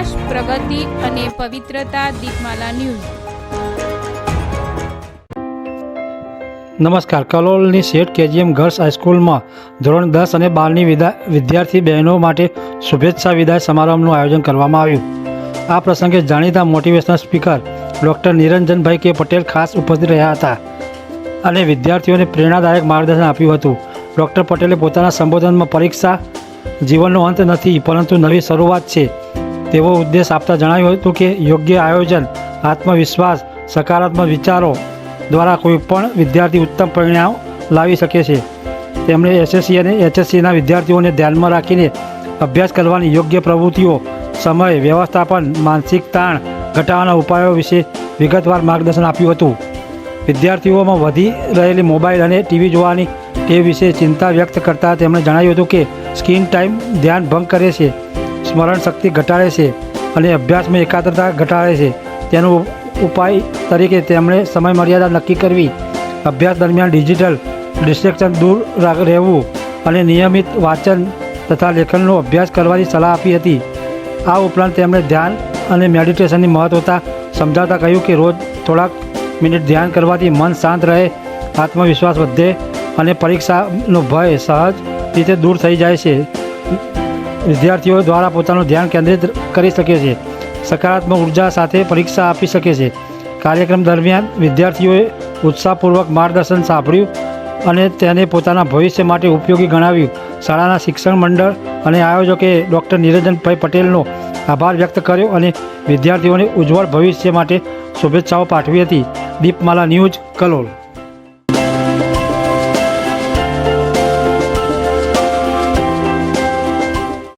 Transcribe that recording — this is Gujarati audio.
વિકાસ પ્રગતિ અને પવિત્રતા દીપમાલા ન્યૂઝ. નમસ્કાર. કલોલની શેઠ કેજીએમ ગર્લ્સ હાઈસ્કૂલમાં ધોરણ દસ અને બારની વિદા વિદ્યાર્થી બહેનો માટે શુભેચ્છા વિદાય સમારંભનું આયોજન કરવામાં આવ્યું. આ પ્રસંગે જાણીતા મોટિવેશનલ સ્પીકર ડૉક્ટર નિરંજનભાઈ કે પટેલ ખાસ ઉપસ્થિત રહ્યા હતા અને વિદ્યાર્થીઓને પ્રેરણાદાયક માર્ગદર્શન આપ્યું હતું. ડૉક્ટર પટેલે પોતાના સંબોધનમાં પરીક્ષા જીવનનો અંત નથી, પરંતુ નવી શરૂઆત છે. તેવો ઉદ્દેશ આપતા જણાવ્યું હતું કે યોગ્ય આયોજન, આત્મવિશ્વાસ, સકારાત્મક વિચારો દ્વારા કોઈ પણ વિદ્યાર્થી ઉત્તમ પરિણામ લાવી શકે છે. તેમણે એસએસસી અને એચએસસીના વિદ્યાર્થીઓને ધ્યાનમાં રાખીને અભ્યાસ કરવાની યોગ્ય પ્રવૃત્તિઓ, સમય, વ્યવસ્થાપન, માનસિક તાણ ઘટાડવાના ઉપાયો વિશે વિગતવાર માર્ગદર્શન આપ્યું હતું. વિદ્યાર્થીઓમાં વધી રહેલી મોબાઈલ અને ટીવી જોવાની તે વિશે ચિંતા વ્યક્ત કરતાં તેમણે જણાવ્યું હતું કે સ્ક્રીન ટાઈમ ધ્યાન ભંગ કરે છે. સ્મરણ શક્તિ ઘટાડે છે અને અભ્યાસમાં એકાગ્રતા ઘટાડે છે. તેનો ઉપાય તરીકે તેમણે સમય મર્યાદા નક્કી કરવી. અભ્યાસ દરમિયાન ડિજિટલ ડિસ્ટ્રેક્શન દૂર રહેવું અને નિયમિત વાંચન તથા લેખનનો અભ્યાસ કરવાની સલાહ આપી હતી. આ ઉપરાંત તેમણે ધ્યાન અને મેડિટેશનની મહત્વતા સમજાવતા કહ્યું કે રોજ થોડાક મિનિટ ધ્યાન કરવાથી મન શાંત રહે, આત્મવિશ્વાસ વધે અને પરીક્ષાનો ભય સહજ રીતે દૂર થઈ જાય છે. વિદ્યાર્થીઓ દ્વારા પોતાનું ધ્યાન કેન્દ્રિત કરી શકે છે. સકારાત્મક ઊર્જા સાથે પરીક્ષા આપી શકે છે. કાર્યક્રમ દરમિયાન વિદ્યાર્થીઓએ ઉત્સાહપૂર્વક માર્ગદર્શન સાંભળ્યું અને તેને પોતાના ભવિષ્ય માટે ઉપયોગી ગણાવ્યું. શાળાના શિક્ષણ મંડળ અને આયોજકે ડૉક્ટર નિરંજનભાઈ પટેલનો આભાર વ્યક્ત કર્યો અને વિદ્યાર્થીઓને ઉજ્જવળ ભવિષ્ય માટે શુભેચ્છાઓ પાઠવી હતી. દીપમાલા ન્યૂઝ કલોલ.